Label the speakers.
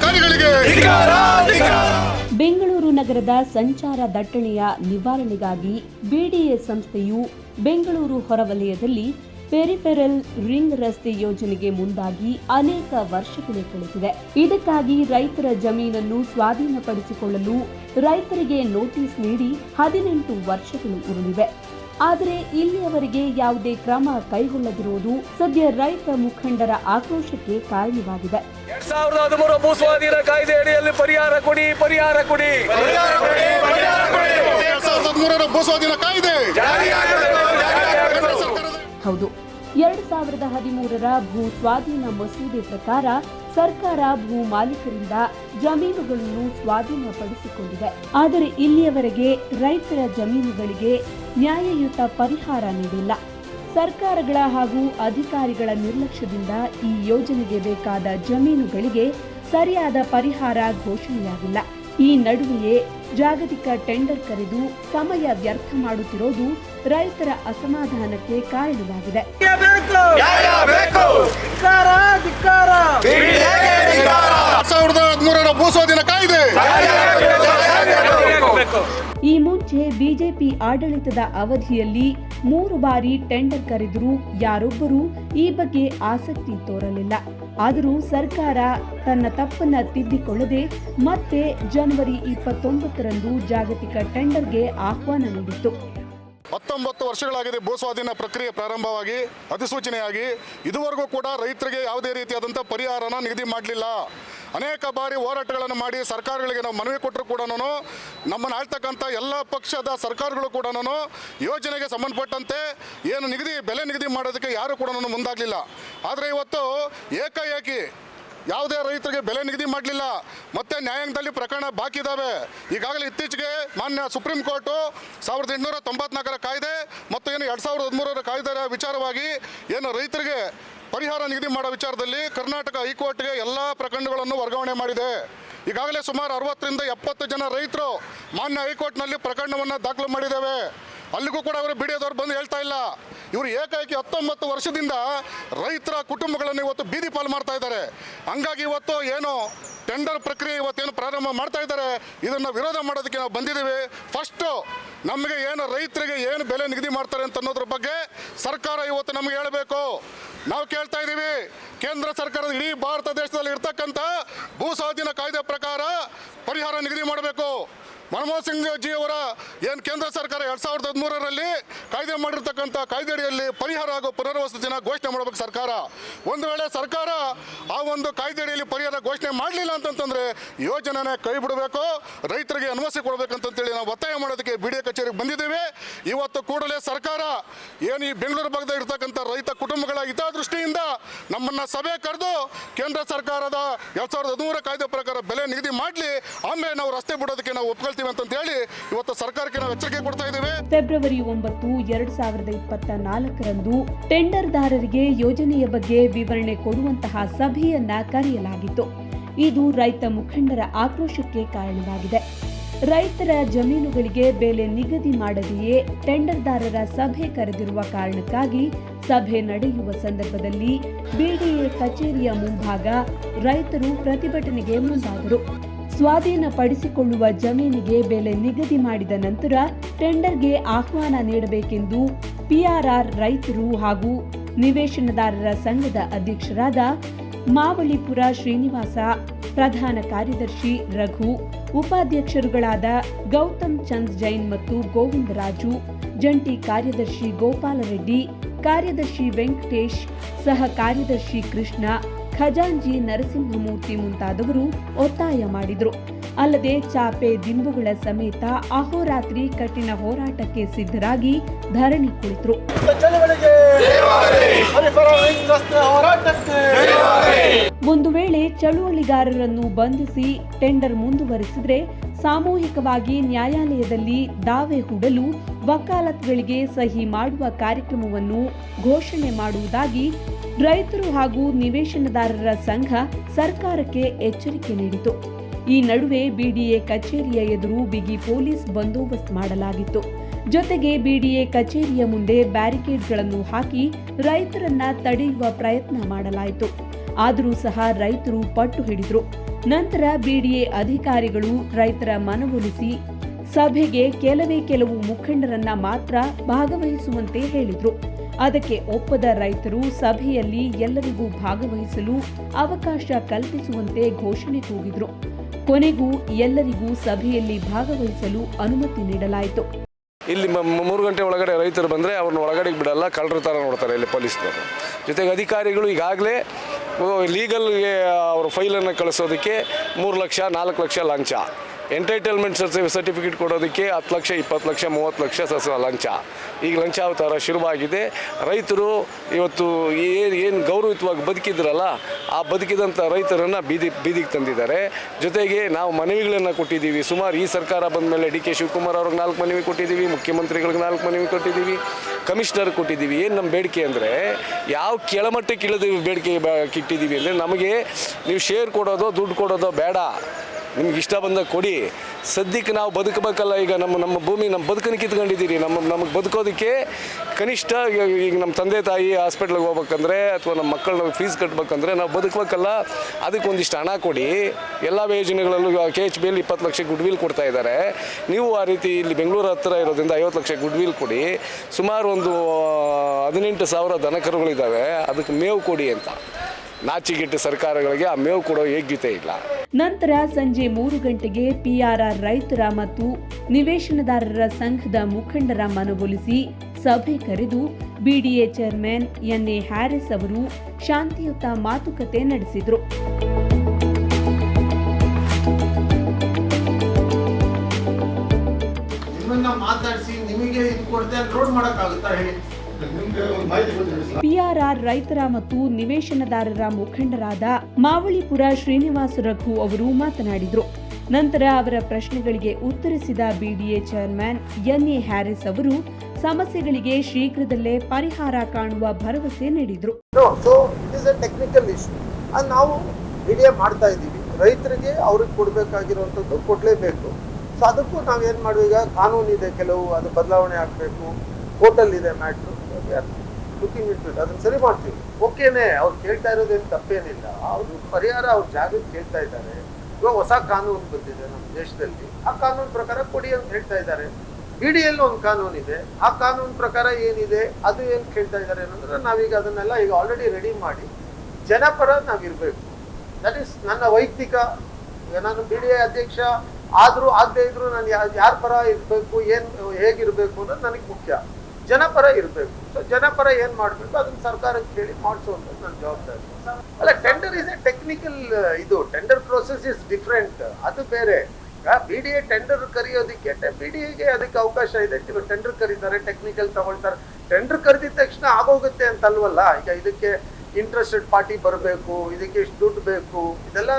Speaker 1: ಅಧಿಕಾರಿಗಳಿಗೆ
Speaker 2: ಬೆಂಗಳೂರು ನಗರದ ಸಂಚಾರ ದಟ್ಟಣೆಯ ನಿವಾರಣೆಗಾಗಿ ಬಿಡಿಎ ಸಂಸ್ಥೆಯು ಬೆಂಗಳೂರು ಹೊರವಲಯದಲ್ಲಿ ಪೆರಿಫೆರಲ್ ರಿಂಗ್ ರಸ್ತೆ ಯೋಜನೆಗೆ ಮುಂದಾಗಿ ಅನೇಕ ವರ್ಷಗಳೇ ಕಳೆದಿದೆ ಇದಕ್ಕಾಗಿ ರೈತರ ಜಮೀನನ್ನು ಸ್ವಾಧೀನಪಡಿಸಿಕೊಳ್ಳಲು ರೈತರಿಗೆ ನೋಟಿಸ್ ನೀಡಿ ಹದಿನೆಂಟು ವರ್ಷಗಳು ಉರುಳಿವೆ. ಆದರೆ ಇಲ್ಲಿಯವರೆಗೆ ಯಾವುದೇ ಕ್ರಮ ಕೈಗೊಳ್ಳದಿರುವುದು ಸದ್ಯ ರೈತ ಮುಖಂಡರ ಆಕ್ರೋಶಕ್ಕೆ ಕಾರಣವಾಗಿದೆ.
Speaker 3: ಎರಡ್ ಸಾವಿರದ ಹದಿಮೂರು ಭೂ ಸ್ವಾಧೀನ ಕಾಯ್ದೆ ಅಡಿಯಲ್ಲಿ ಪರಿಹಾರ ಕೊಡಿ ಪರಿಹಾರ ಕೊಡಿ.
Speaker 1: ಎರಡ್ ಸಾವಿರದ ಹದಿಮೂರರ ಭೂಸ್ವಾಧೀನ ಕಾಯ್ದೆ.
Speaker 2: ಹೌದು. ಎರಡು ಸಾವಿರದ ಹದಿಮೂರರ ಭೂ ಸ್ವಾಧೀನ ಮಸೂದೆ ಪ್ರಕಾರ ಸರ್ಕಾರ ಭೂ ಮಾಲೀಕರಿಂದ ಜಮೀನುಗಳನ್ನು ಸ್ವಾಧೀನಪಡಿಸಿಕೊಂಡಿದೆ. ಆದರೆ ಇಲ್ಲಿಯವರೆಗೆ ರೈತರ ಜಮೀನುಗಳಿಗೆ ನ್ಯಾಯಯುತ ಪರಿಹಾರ ನೀಡಿಲ್ಲ. ಸರ್ಕಾರಗಳ ಹಾಗೂ ಅಧಿಕಾರಿಗಳ ನಿರ್ಲಕ್ಷ್ಯದಿಂದ ಈ ಯೋಜನೆಗೆ ಬೇಕಾದ ಜಮೀನುಗಳಿಗೆ ಸರಿಯಾದ ಪರಿಹಾರ ಘೋಷಣೆಯಾಗಿಲ್ಲ. ಈ ನಡುವೆಯೇ ಜಾಗತಿಕ ಟೆಂಡರ್ ಕರೆದು ಸಮಯ ವ್ಯರ್ಥ ಮಾಡುತ್ತಿರೋದು ರೈತರ ಅಸಮಾಧಾನಕ್ಕೆ ಕಾರಣವಾಗಿದೆ.
Speaker 1: ಎರಡ್ ಸಾವಿರದ ಹದಿಮೂರರ ಭೂಸ್ವಾಧೀನ ಕಾಯ್ದೆ.
Speaker 2: ಈ ಮುಂಚೆ ಬಿಜೆಪಿ ಆಡಳಿತದ ಅವಧಿಯಲ್ಲಿ ಮೂರು ಬಾರಿ ಟೆಂಡರ್ ಕರೆದರೂ ಯಾರೊಬ್ಬರೂ ಈ ಬಗ್ಗೆ ಆಸಕ್ತಿ ತೋರಲಿಲ್ಲ. ಆದರೂ ಸರ್ಕಾರ ತನ್ನ ತಪ್ಪನ್ನ ತಿದ್ದಿಕೊಳ್ಳದೆ ಮತ್ತೆ ಜನವರಿ ಇಪ್ಪತ್ತೊಂಬತ್ತರಂದು ಜಾಗತಿಕ ಟೆಂಡರ್ಗೆ ಆಹ್ವಾನ ನೀಡಿತ್ತು.
Speaker 1: ಹತ್ತೊಂಬತ್ತು ವರ್ಷಗಳಾಗಿದೆ ಭೂಸ್ವಾಧೀನ ಪ್ರಕ್ರಿಯೆ ಪ್ರಾರಂಭವಾಗಿ, ಅಧಿಸೂಚನೆಯಾಗಿ ಇದುವರೆಗೂ ಕೂಡ ರೈತರಿಗೆ ಯಾವುದೇ ರೀತಿಯಾದಂಥ ಪರಿಹಾರನ ನಿಗದಿ ಮಾಡಲಿಲ್ಲ. ಅನೇಕ ಬಾರಿ ಹೋರಾಟಗಳನ್ನು ಮಾಡಿ ಸರ್ಕಾರಗಳಿಗೆ ನಾವು ಮನವಿ ಕೊಟ್ಟರು ಕೂಡ ನಮ್ಮನ್ನು ಆಳ್ತಕ್ಕಂಥ ಎಲ್ಲ ಪಕ್ಷದ ಸರ್ಕಾರಗಳು ಕೂಡ ಯೋಜನೆಗೆ ಸಂಬಂಧಪಟ್ಟಂತೆ ಏನು ನಿಗದಿ, ಬೆಲೆ ನಿಗದಿ ಮಾಡೋದಕ್ಕೆ ಯಾರು ಕೂಡ ಮುಂದಾಗಲಿಲ್ಲ. ಆದರೆ ಇವತ್ತು ಏಕಾಏಕಿ ಯಾವುದೇ ರೈತರಿಗೆ ಬೆಲೆ ನಿಗದಿ ಮಾಡಲಿಲ್ಲ. ಮತ್ತೆ ನ್ಯಾಯಾಂಗದಲ್ಲಿ ಪ್ರಕರಣ ಬಾಕಿ ಇದ್ದಾವೆ ಈಗಾಗಲೇ ಇತ್ತೀಚೆಗೆ ಮಾನ್ಯ ಸುಪ್ರೀಂ ಕೋರ್ಟು ಸಾವಿರದ ಎಂಟುನೂರ ತೊಂಬತ್ನಾಲ್ಕರ ಕಾಯ್ದೆ ಮತ್ತು ಏನು ಎರಡು ಸಾವಿರದ ಹದಿಮೂರರ ಕಾಯ್ದೆಯ ವಿಚಾರವಾಗಿ ಏನು ರೈತರಿಗೆ ಪರಿಹಾರ ನಿಗದಿ ಮಾಡೋ ವಿಚಾರದಲ್ಲಿ ಕರ್ನಾಟಕ ಹೈಕೋರ್ಟ್ಗೆ ಎಲ್ಲ ಪ್ರಕರಣಗಳನ್ನು ವರ್ಗಾವಣೆ ಮಾಡಿದೆ. ಈಗಾಗಲೇ ಸುಮಾರು ಅರವತ್ತರಿಂದ ಎಪ್ಪತ್ತು ಜನ ರೈತರು ಮಾನ್ಯ ಹೈಕೋರ್ಟ್ನಲ್ಲಿ ಪ್ರಕರಣವನ್ನು ದಾಖಲು ಮಾಡಿದ್ದೇವೆ. ಅಲ್ಲಿಗೂ ಕೂಡ ಅವರು ಬಿಡಿಯೋದವ್ರು ಬಂದು ಹೇಳ್ತಾ ಇಲ್ಲ. ಇವರು ಏಕಾಏಕಿ ಹತ್ತೊಂಬತ್ತು ವರ್ಷದಿಂದ ರೈತರ ಕುಟುಂಬಗಳನ್ನು ಇವತ್ತು ಬೀದಿ ಪಾಲು ಮಾಡ್ತಾ ಇದ್ದಾರೆ. ಹಂಗಾಗಿ ಇವತ್ತು ಏನು ಟೆಂಡರ್ ಪ್ರಕ್ರಿಯೆ ಇವತ್ತೇನು ಪ್ರಾರಂಭ ಮಾಡ್ತಾ ಇದ್ದಾರೆ, ಇದನ್ನು ವಿರೋಧ ಮಾಡೋದಕ್ಕೆ ನಾವು ಬಂದಿದ್ದೀವಿ. ಫಸ್ಟು ನಮಗೆ ಏನು ರೈತರಿಗೆ ಏನು ಬೆಲೆ ನಿಗದಿ ಮಾಡ್ತಾರೆ ಅಂತ ಅನ್ನೋದ್ರ ಬಗ್ಗೆ ಸರ್ಕಾರ ಇವತ್ತು ನಮಗೆ ಹೇಳಬೇಕು. ನಾವು ಕೇಳ್ತಾ ಇದ್ದೀವಿ, ಕೇಂದ್ರ ಸರ್ಕಾರದ ಇಡೀ ಭಾರತ ದೇಶದಲ್ಲಿ ಇರ್ತಕ್ಕಂಥ ಭೂ ಸ್ವಾಧೀನ ಕಾಯ್ದೆ ಪ್ರಕಾರ ಪರಿಹಾರ ನಿಗದಿ ಮಾಡಬೇಕು. ಮನಮೋಹನ್ ಸಿಂಗ್ ಜಿ ಅವರ ಏನು ಕೇಂದ್ರ ಸರ್ಕಾರ ಎರಡು ಸಾವಿರದ ಹದಿಮೂರರಲ್ಲಿ ಕಾಯ್ದೆ ಮಾಡಿರ್ತಕ್ಕಂಥ ಕಾಯ್ದೆ ಅಡಿಯಲ್ಲಿ ಪರಿಹಾರ ಹಾಗೂ ಪುನರ್ವಸತಿನ ಘೋಷಣೆ ಮಾಡಬೇಕು ಸರ್ಕಾರ. ಒಂದು ವೇಳೆ ಸರ್ಕಾರ ಆ ಒಂದು ಕಾಯ್ದೆ ಅಡಿಯಲ್ಲಿ ಪರಿಹಾರ ಘೋಷಣೆ ಮಾಡಲಿಲ್ಲ ಅಂತಂತಂದರೆ ಯೋಜನೆನೇ ಕೈ ಬಿಡಬೇಕು, ರೈತರಿಗೆ ಅನ್ವಸಿ ಕೊಡಬೇಕಂತಂತೇಳಿ ನಾವು ಒತ್ತಾಯ ಮಾಡೋದಕ್ಕೆ ಬಿ ಡಿ ಎ ಕಚೇರಿಗೆ ಬಂದಿದ್ದೇವೆ. ಇವತ್ತು ಕೂಡಲೇ ಸರ್ಕಾರ ಏನು ಈ ಬೆಂಗಳೂರು ಭಾಗದ ಇರ್ತಕ್ಕಂಥ ರೈತ ಕುಟುಂಬಗಳ ಹಿತದೃಷ್ಟಿಯಿಂದ ನಮ್ಮನ್ನ ಸಭೆ ಕರೆದು ಕೇಂದ್ರ ಸರ್ಕಾರದ ಎರಡು ಸಾವಿರದ ಹದಿಮೂರ ಕಾಯ್ದೆ ಪ್ರಕಾರ ಬೆಲೆ ನಿಗದಿ ಮಾಡಲಿ, ಆಮೇಲೆ ನಾವು ರಸ್ತೆ ಬಿಡೋದಕ್ಕೆ ನಾವು ಒಪ್ಕೊಳ್ತೀವಿ. ಅಂತಂತ ಹೇಳಿ ಇವತ್ತು ಸರ್ಕಾರಕ್ಕೆ ನಾವು ಎಚ್ಚರಿಕೆ ಕೊಡ್ತಾ ಇದ್ದೇವೆ.
Speaker 2: ಫೆಬ್ರವರಿ ಒಂಬತ್ತು, ಎರಡ್ ಸಾವಿರದ ಇಪ್ಪತ್ತ ನಾಲ್ಕರಂದು ಟೆಂಡರ್ದಾರರಿಗೆ ಯೋಜನೆಯ ಬಗ್ಗೆ ವಿವರಣೆ ಕೊಡುವಂತಹ ಸಭೆಯನ್ನ ಕರೆಯಲಾಗಿತ್ತು. ಇದು ರೈತ ಮುಖಂಡರ ಆಕ್ರೋಶಕ್ಕೆ ಕಾರಣವಾಗಿದೆ. ರೈತರ ಜಮೀನುಗಳಿಗೆ ಬೆಲೆ ನಿಗದಿ ಮಾಡದೆಯೇ ಟೆಂಡರ್ದಾರರ ಸಭೆ ಕರೆದಿರುವ ಕಾರಣಕ್ಕಾಗಿ ಸಭೆ ನಡೆಯುವ ಸಂದರ್ಭದಲ್ಲಿ ಬಿಡಿಎ ಕಚೇರಿಯ ಮುಂಭಾಗ ರೈತರು ಪ್ರತಿಭಟನೆಗೆ ಮುಂದಾದರು. ಸ್ವಾಧೀನಪಡಿಸಿಕೊಳ್ಳುವ ಜಮೀನಿಗೆ ಬೆಲೆ ನಿಗದಿ ಮಾಡಿದ ನಂತರ ಟೆಂಡರ್ಗೆ ಆಹ್ವಾನ ನೀಡಬೇಕೆಂದು ಪಿಆರ್ಆರ್ ರೈತರು ಹಾಗೂ ನಿವೇಶನದಾರರ ಸಂಘದ ಅಧ್ಯಕ್ಷರಾದ ಮಾವಳಿಪುರ ಶ್ರೀನಿವಾಸ, ಪ್ರಧಾನ ಕಾರ್ಯದರ್ಶಿ ರಘು, ಉಪಾಧ್ಯಕ್ಷರುಗಳಾದ ಗೌತಮ್ ಚಂದ್ ಜೈನ್ ಮತ್ತು ಗೋವಿಂದರಾಜು ಜಂಟಿ ಕಾರ್ಯದರ್ಶಿ ಗೋಪಾಲರೆಡ್ಡಿ, ಕಾರ್ಯದರ್ಶಿ ವೆಂಕಟೇಶ್, ಸಹ ಕಾರ್ಯದರ್ಶಿ ಕೃಷ್ಣ ಖಜಾಂಜಿ ನರಸಿಂಹಮೂರ್ತಿ ಮುಂತಾದವರು ಒತ್ತಾಯ ಮಾಡಿದರು. ಅಲ್ಲದೆ ಚಾಪೆ ದಿಂಬುಗಳ ಸಮೇತ ಅಹೋರಾತ್ರಿ ಕಠಿಣ ಹೋರಾಟಕ್ಕೆ ಸಿದ್ಧರಾಗಿ ಧರಣಿ ಕುಳಿತರು. ಒಂದು ವೇಳೆ ಚಳುವಳಿಗಾರರನ್ನು ಬಂಧಿಸಿ ಟೆಂಡರ್ ಮುಂದುವರಿಸಿದ್ರೆ ಸಾಮೂಹಿಕವಾಗಿ ನ್ಯಾಯಾಲಯದಲ್ಲಿ ದಾವೆ ಹೂಡಲು ವಕಾಲತ್ಗಳಿಗೆ ಸಹಿ ಮಾಡುವ ಕಾರ್ಯಕ್ರಮವನ್ನು ಘೋಷಣೆ ಮಾಡುವುದಾಗಿ ರೈತರು ಹಾಗೂ ನಿವೇಶನದಾರರ ಸಂಘ ಸರ್ಕಾರಕ್ಕೆ ಎಚ್ಚರಿಕೆ ನೀಡಿತು. ಈ ನಡುವೆ ಬಿಡಿಎ ಕಚೇರಿಯ ಎದುರು ಬಿಗಿ ಪೊಲೀಸ್ ಬಂದೋಬಸ್ತ್ ಮಾಡಲಾಗಿತ್ತು. ಜೊತೆಗೆ ಬಿಡಿಎ ಕಚೇರಿಯ ಮುಂದೆ ಬ್ಯಾರಿಕೇಡ್ಗಳನ್ನು ಹಾಕಿ ರೈತರನ್ನ ತಡೆಯುವ ಪ್ರಯತ್ನ ಮಾಡಲಾಯಿತು. ಆದರೂ ಸಹ ರೈತರು ಪಟ್ಟು ಹಿಡಿದ್ರು. ನಂತರ ಬಿಡಿಎ ಅಧಿಕಾರಿಗಳು ರೈತರ ಮನವೊಲಿಸಿ ಸಭೆಗೆ ಕೆಲವೇ ಕೆಲವು ಮುಖಂಡರನ್ನ ಮಾತ್ರ ಭಾಗವಹಿಸುವಂತೆ ಹೇಳಿದರು. ಅದಕ್ಕೆ ಒಪ್ಪದ ರೈತರು ಸಭೆಯಲ್ಲಿ ಎಲ್ಲರಿಗೂ ಭಾಗವಹಿಸಲು ಅವಕಾಶ ಕಲ್ಪಿಸುವಂತೆ ಘೋಷಣೆ ಕೂಗಿದ್ರು. ಕೊನೆಗೂ ಎಲ್ಲರಿಗೂ ಸಭೆಯಲ್ಲಿ ಭಾಗವಹಿಸಲು ಅನುಮತಿ ನೀಡಲಾಯಿತು.
Speaker 3: ಇಲ್ಲಿ ಮೂರು ಗಂಟೆ ಒಳಗಡೆ ರೈತರು ಬಂದರೆ ಅವ್ರನ್ನ ಒಳಗಡೆ ಬಿಡಲ್ಲ, ಕಳ್ಳರ ಥರ ನೋಡ್ತಾರೆ ಇಲ್ಲಿ ಪೊಲೀಸ್ನವರು. ಜೊತೆಗೆ ಅಧಿಕಾರಿಗಳು ಈಗಾಗಲೇ ಲೀಗಲ್ಗೆ ಅವ್ರ ಫೈಲನ್ನು ಕಳಿಸೋದಕ್ಕೆ ಮೂರು ಲಕ್ಷ, ನಾಲ್ಕು ಲಕ್ಷ ಲಂಚ ಎಂಟೈಟಲ್ಮೆಂಟ್ ಸರ್ಟಿಫಿಕೇಟ್ ಕೊಡೋದಕ್ಕೆ ಹತ್ತು ಲಕ್ಷ, ಇಪ್ಪತ್ತು ಲಕ್ಷ, ಮೂವತ್ತು ಲಕ್ಷ ಸಸ ಲಂಚ. ಈಗ ಲಂಚಾವತಾರ ಶುರುವಾಗಿದೆ? ರೈತರು ಇವತ್ತು ಏನು ಏನು ಗೌರವಿತವಾಗಿ ಬದುಕಿದ್ರಲ್ಲ, ಆ ಬದುಕಿದಂಥ ರೈತರನ್ನು ಬೀದಿ, ಬೀದಿಗೆ ತಂದಿದ್ದಾರೆ. ಜೊತೆಗೆ ನಾವು ಮನವಿಗಳನ್ನು ಕೊಟ್ಟಿದ್ದೀವಿ. ಸುಮಾರು ಈ ಸರ್ಕಾರ ಬಂದ ಮೇಲೆ ಡಿ ಕೆ ಶಿವಕುಮಾರ್ ಅವ್ರಿಗೆ ನಾಲ್ಕು ಮನವಿ ಕೊಟ್ಟಿದ್ದೀವಿ, ಮುಖ್ಯಮಂತ್ರಿಗಳಿಗೆ ನಾಲ್ಕು ಮನವಿ ಕೊಟ್ಟಿದ್ದೀವಿ, ಕಮಿಷನರ್ ಕೊಟ್ಟಿದ್ದೀವಿ. ಏನು ನಮ್ಮ ಬೇಡಿಕೆ ಅಂದರೆ, ಯಾವ ಕೆಳಮಟ್ಟಕ್ಕೆ ಇಳಿದೀವಿ ಬೇಡಿಕೆ ಬ- ಇಟ್ಟಿದ್ದೀವಿ ಅಂದರೆ ನಮಗೆ ನೀವು ಶೇರ್ ಕೊಡೋದೋ, ದುಡ್ಡು ಕೊಡೋದೋ ಬೇಡ. ನಿಮ್ಗೆ ಇಷ್ಟ ಬಂದಾಗ ಕೊಡಿ. ಸದ್ಯಕ್ಕೆ ನಾವು ಬದುಕಬೇಕಲ್ಲ, ಈಗ ನಮ್ಮ ನಮ್ಮ ಭೂಮಿ ನಮ್ಮ ಬದುಕನ್ನು ಕಿತ್ಕೊಂಡಿದ್ದೀರಿ. ನಮ್ಮ, ನಮಗೆ ಬದುಕೋದಕ್ಕೆ ಕನಿಷ್ಠ ಈಗ ನಮ್ಮ ತಂದೆ, ತಾಯಿ ಹಾಸ್ಪಿಟ್ಲಿಗೆ ಹೋಗ್ಬೇಕಂದ್ರೆ ಅಥವಾ ನಮ್ಮ ಮಕ್ಕಳನ್ನ ಫೀಸ್ ಕಟ್ಟಬೇಕಂದ್ರೆ ನಾವು ಬದುಕಬೇಕಲ್ಲ. ಅದಕ್ಕೆ ಒಂದಿಷ್ಟು ಹಣ ಕೊಡಿ. ಎಲ್ಲ ಯೋಜನೆಗಳಲ್ಲೂ ಕೆ ಎಚ್ ಬಿಯಲ್ಲಿ ಇಪ್ಪತ್ತು ಲಕ್ಷ ಗುಡ್ ವಿಲ್ ಕೊಡ್ತಾ ಇದ್ದಾರೆ. ನೀವು ಆ ರೀತಿ ಇಲ್ಲಿ ಬೆಂಗಳೂರು ಹತ್ತಿರ ಇರೋದ್ರಿಂದ ಐವತ್ತು ಲಕ್ಷ ಗುಡ್ ವಿಲ್ ಕೊಡಿ. ಸುಮಾರು ಒಂದು ಹದಿನೆಂಟು ಸಾವಿರ ದನಕರುಗಳಿದ್ದಾವೆ ಅದಕ್ಕೆ ಮೇವು ಕೊಡಿ ಅಂತ. ನಾಚಿಗೆಟ್ಟು ಸರ್ಕಾರಗಳಿಗೆ ಆ ಮೇವು ಕೊಡೋ ಯೋಗ್ಯತೆ ಇಲ್ಲ.
Speaker 2: ನಂತರ ಸಂಜೆ ಮೂರು ಗಂಟೆಗೆ ಪಿಆರ್ಆರ್ ರೈತರ ಮತ್ತು ನಿವೇಶನದಾರರ ಸಂಘದ ಮುಖಂಡರ ಮನವೊಲಿಸಿ ಸಭೆ ಕರೆದು ಬಿಡಿಎ ಚೇರ್ಮನ್ ಎನ್ಎ ಹ್ಯಾರಿಸ್ ಅವರು ಶಾಂತಿಯುತ ಮಾತುಕತೆ ನಡೆಸಿದರು.
Speaker 4: ಮಾತಾಡಿಸಿ ನಿಮಗೆ ಇದು ಕೊಡ್ತೇನೆ ರೋಡ್ ಮಾಡೋಕ್ಕಾಗುತ್ತಾ ಹೇಳಿ?
Speaker 2: ಪಿಆರ್ಆರ್ ರೈತರ ಮತ್ತು ನಿವೇಶನದಾರರ ಮುಖಂಡರಾದ ಮಾವಳಿಪುರ ಶ್ರೀನಿವಾಸ ರಘು ಅವರು ಮಾತನಾಡಿದರು. ನಂತರ ಅವರ ಪ್ರಶ್ನೆಗಳಿಗೆ ಉತ್ತರಿಸಿದ ಬಿಡಿಎ ಚೇರ್ಮನ್ ಎನ್ಎ ಹ್ಯಾರಿಸ್ ಅವರು, ಸಮಸ್ಯೆಗಳಿಗೆ ಶೀಘ್ರದಲ್ಲೇ ಪರಿಹಾರ ಕಾಣುವ ಭರವಸೆ ನೀಡಿದರು.
Speaker 4: ಎ ನಾವು ಬಿಡಿಎ ಮಾಡ್ತಾ ಇದ್ದೀವಿ. ರೈತರಿಗೆ ಅವ್ರಿಗೆ ಕೊಡಬೇಕಾಗಿರುವಂಥದ್ದು ಕೊಡಲೇಬೇಕು. ಸೊ ಅದಕ್ಕೂ ನಾವೇನು ಮಾಡುವ ಈಗ ಕಾನೂನು ಇದೆ ಕೆಲವು, ಅದು ಬದಲಾವಣೆ ಆಗಬೇಕು. ಕೋರ್ಟಲ್ಲಿ ಇದೆ ಮ್ಯಾಟ್ರು. ಲುಕಿಂಗ್ ಇಟ್ ಅದನ್ನ ಸರಿ ಮಾಡ್ತೀವಿ. ಓಕೆನೆ, ಅವ್ರು ಕೇಳ್ತಾ ಇರೋದೇನು ತಪ್ಪೇನಿಲ್ಲ. ಅವರು ಪರಿಹಾರ, ಅವ್ರ ಜಾಗಕ್ಕೆ ಕೇಳ್ತಾ ಇದ್ದಾರೆ. ಇವಾಗ ಹೊಸ ಕಾನೂನು ಬಂದಿದೆ ನಮ್ಮ ದೇಶದಲ್ಲಿ. ಆ ಕಾನೂನು ಪ್ರಕಾರ ಕೊಡಿ ಅಂತ ಹೇಳ್ತಾ ಇದ್ದಾರೆ. ಬಿಡಿಯಲ್ಲಿ ಒಂದು ಕಾನೂನು ಇದೆ ಆ ಕಾನೂನು ಪ್ರಕಾರ ಏನಿದೆ, ಅದು ಏನು ಕೇಳ್ತಾ ಇದ್ದಾರೆ ಅನ್ನೋದ್ರೆ ನಾವೀಗ ಅದನ್ನೆಲ್ಲ ಈಗ ಆಲ್ರೆಡಿ ರೆಡಿ ಮಾಡಿ ಜನಪರ ನಾವಿರಬೇಕು. ದಟ್ ಈಸ್ ನನ್ನ ವೈಯಕ್ತಿಕ, ನಾನು ಬಿ ಡಿ ಎ ಅಧ್ಯಕ್ಷ, ಆದರೂ ಆಗದೆ ಇದ್ರು ನಾನು ಯಾರ ಪರ ಇರಬೇಕು, ಏನು ಹೇಗಿರಬೇಕು ಅನ್ನೋದು ನನಗೆ ಮುಖ್ಯ. ಜನಪರ ಇರಬೇಕು. ಸೊ ಜನಪರ ಏನು ಮಾಡಬೇಕು? ಅದನ್ನ ಸರ್ಕಾರಕ್ಕೆ ಕೇಳಿ ಮಾಡಿಸುವಂಥದ್ದು ನನ್ನ ಜವಾಬ್ದಾರಿ. ಅಲ್ಲ ಟೆಂಡರ್ ಇಸ್ ಎ ಟೆಕ್ನಿಕಲ್ ಇದು ಟೆಂಡರ್ ಪ್ರೋಸೆಸ್ ಇಸ್ ಡಿಫ್ರೆಂಟ್ ಅದು ಬೇರೆ. ಬಿ ಡಿ ಎ ಟೆಂಡರ್ ಕರೆಯೋದಕ್ಕೆ ಬಿ ಡಿ ಎಗೆ ಅದಕ್ಕೆ ಅವಕಾಶ ಇದೆ. ಟೆಂಡರ್ ಕರೀತಾರೆ ಟೆಕ್ನಿಕಲ್ ತಗೊಳ್ತಾರೆ. ಟೆಂಡರ್ ಕರೆದಿದ ತಕ್ಷಣ ಆಗೋಗುತ್ತೆ ಅಂತ ಅಲ್ವಲ್ಲ ಈಗ ಇದಕ್ಕೆ ಇಂಟ್ರೆಸ್ಟೆಡ್ ಪಾರ್ಟಿ ಬರಬೇಕು, ಇದಕ್ಕೆ ಇಷ್ಟು ದುಡ್ಡು ಬೇಕು, ಇದೆಲ್ಲ